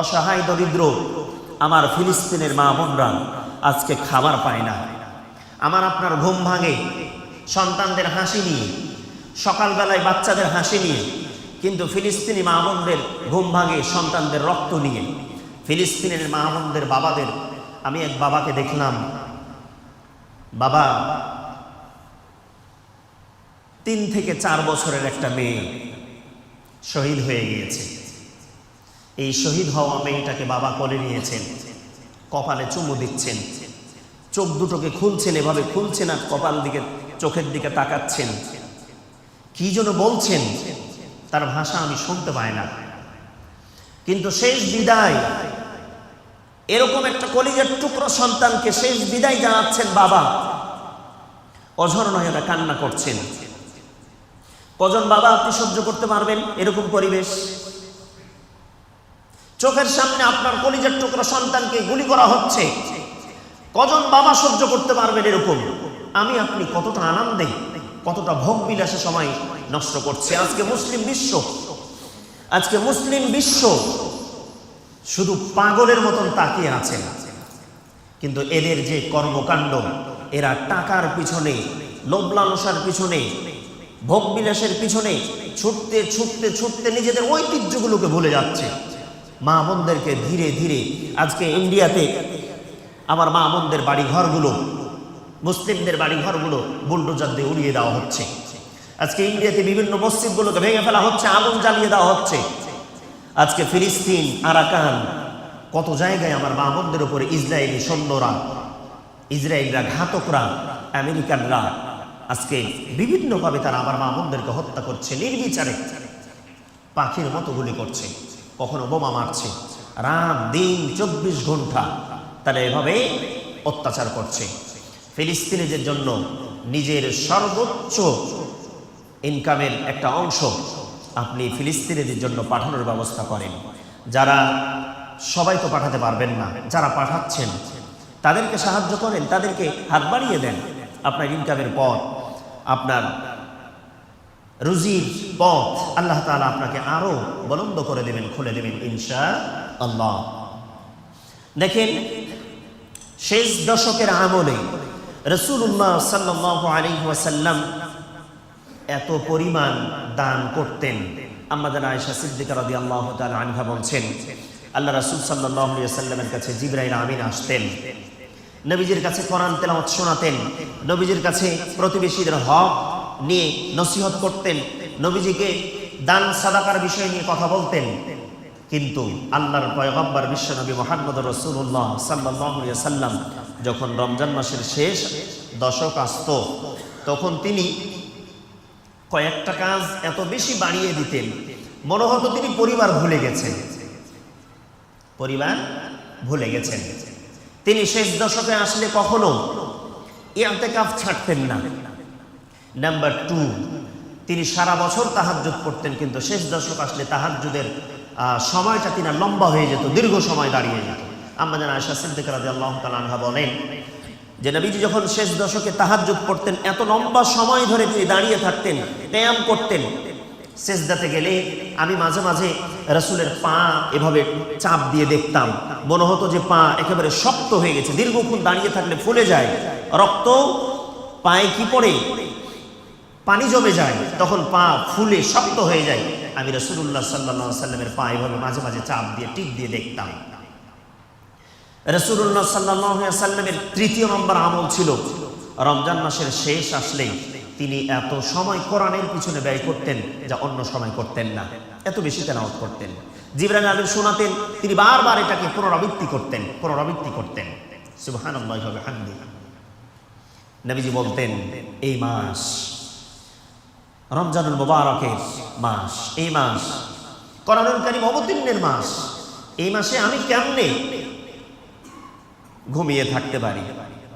অসহায় দরিদ্র, আমার ফিলিস্তিনের মা বোনরা আজকে খাবার পায় না। আমার আপনার ঘুম ভাঙে, সন্তানদের হাসি নিয়ে, সকালবেলায় বাচ্চাদের হাসি নিয়ে, কিন্তু ফিলিস্তিনি মা বোনদের ঘুম ভাঙে সন্তানদের রক্ত নিয়ে। ফিলিস্তিনের মা বোনদের বাবাদের, আমি এক বাবাকে দেখলাম। বাবা, তিন থেকে চার বছরের একটা মেয়ে শহীদ হয়ে গিয়েছে। এই শহীদ হওয়া মেয়েটাকে বাবা কোলে নিয়েছেন, কপালে চুমু দিচ্ছেন। চোখ দুটোকে খুলছেন, এভাবে খুলছেন আর কপাল দিকে, চোখের দিকে তাকাচ্ছেন। কি যেন বলছেন, তার ভাষা আমি শুনতে পাই না। কিন্তু শেষ বিদায়, এরকম একটা কলিজের টুকরো সন্তানকে শেষ বিদায় জানাচ্ছেন বাবা। অঝর নয়রা কান্না করছেন। কজন বাবা আপনি সহ্য করতে পারবেন? এরকম পরিবেশ। চোখের সামনে আপনার কলিজার টুকরো সন্তানকে গুলি করা হচ্ছে। কজন বাবা সহ্য করতে পারবেন এরকম? আমি আপনি কতটা আনন্দে, কতটা ভোগ বিলাসে সময় নষ্ট করছে। আজকে মুসলিম বিশ্ব, আজকে মুসলিম বিশ্ব শুধু পাগলের মতন তাকিয়ে আছেন কিন্তু এদের যে কর্মকাণ্ড, এরা টাকার পিছনে লোভ লালসার পিছনে ভোগ বিলাসের পিছনে ছুটতে ছুটতে ছুটতে নিজেদের ঐতিহ্যগুলোকে ভুলে যাচ্ছে। মা বোনদেরকে ধীরে ধীরে আজকে ইন্ডিয়াতে আমার মা বোনদের বাড়ি ঘরগুলো মুসলিমদের বাড়ি ঘরগুলো বুলডোজার দিয়ে উড়িয়ে দেওয়া হচ্ছে। আজকে ইন্ডিয়াতে বিভিন্ন মসজিদগুলোকে ভেঙে ফেলা হচ্ছে, আগুন জ্বালিয়ে দেওয়া হচ্ছে। আজকে ফিলিস্তিন, আরাকান, কত জায়গায় আমার মা বোনদের উপরে ইসরায়েলি সৈন্যরা, ইসরায়েলরা ঘাতকরা, আমেরিকানরা আজকে বিভিন্নভাবে তারা আমার মা বোনদেরকে হত্যা করছে, নির্বিচারে, পাখির মতো গুলি করছে। কখনো বোমা মারছে। রাত, দিন, চব্বিশ ঘণ্টা। তারা এভাবে অত্যাচার করছে। ফিলিস্তিনিদের জন্য নিজের সর্বোচ্চ ইনকামের একটা অংশ আপনি ফিলিস্তিনিদের জন্য পাঠানোর ব্যবস্থা করেন। যারা, সবাই তো পাঠাতে পারবেন না, যারা পাঠাচ্ছেন, তাদেরকে সাহায্য করেন, তাদেরকে হাত বাড়িয়ে দেন। আপনার ইনকামের পর আপনার রুজির পথ আল্লাহ তাআলা আপনাকে আরও বলন্দ করে দেবেন, খুলে দেবেন ইনশা আল্লাহ দেখেন, শেষ দশকের আমলে রসুল্লাহ সাল্লাহ এত পরিমাণ দান করতেন। আমাদের আয়েশা সিদ্দিকা রাদি আল্লাহ আনহা বলছেন, আল্লাহ রাসুল সাল্লাহ সাল্লামের কাছে জিব্রাইল আমিন আসতেন। নবীজির কাছে কোরআন তেলাওয়াত শোনাতেন। নবীজির কাছে প্রতিবেশীদের হক নিয়ে নসিহত করতেন, নবীজিকে দান সাদাকার বিষয় নিয়ে কথা বলতেন। কিন্তু আল্লাহর পয়গম্বর বিশ্বনবী মোহাম্মদ রসুল্লাহ সাল্লাহ সাল্লাম যখন রমজান মাসের শেষ দশক আসত, তখন তিনি কয়েকটা কাজ এত বেশি বাড়িয়ে দিতেন, মনে হতো তিনি পরিবার ভুলে গেছেন। পরিবার ভুলে গেছেন। তিনি শেষ দশকে আসলে কখনো ইয়াতেকাফ ছাড়তেন না। নাম্বার টু তিনি সারা বছর তাহাজ্জুদ পড়তেন কিন্তু শেষ দশক আসলে তাহাজ্জুদের আহ, সময়টা তিনি লম্বা হয়ে যেত দীর্ঘ সময় দাঁড়িয়ে যেত। আমরা আমাদের আয়সা সিদ্দিক রাজি আল্লাহ তালহা বলেন যে নবীজি যখন শেষ দশকে তাহাজ্জুদ পড়তেন এত লম্বা সময় ধরে তিনি দাঁড়িয়ে থাকতেন ব্যায়াম করতেন সেজদাতে গেলে আমি মাঝে মাঝে রসুলের পা এভাবে চাপ দিয়ে দেখতাম। মনে হতো যে পা একেবারে শক্ত হয়ে গেছে দীর্ঘক্ষণ দাঁড়িয়ে থাকলে ফুলে যায়। রক্ত পায়ে কি পড়ে? পানি জমে যায়, তখন পা ফুলে শক্ত হয়ে যায়। আমি রসুল্লাহ সাল্লাহ সাল্লামের পা এভাবে মাঝে মাঝে চাপ দিয়ে, টিপ দিয়ে দেখতাম। রসুল্লাহ সাল্লাহ সাল্লামের তৃতীয় নম্বর আমল ছিল, রমজান মাসের শেষ আসলেই তিনি এত সময় কোরআনের পিছনে ব্যয় করতেন যা অন্য সময় করতেন না, এত বেশি তেলাওয়াত করতেন। জিবরান আলীর শোনাতেন, তিনি বারবার এটাকে পুনরাবৃত্তি করতেন পুনরাবৃত্তি করতেন। হামদি নবীজি বলতেন, এই মাস রমজানুল মুবারকের মাস, এই মাস। কোরআনুল কারীম অবতীর্ণের মাস। এই মাসে আমি কেমনে ঘুমিয়ে থাকতে পারি?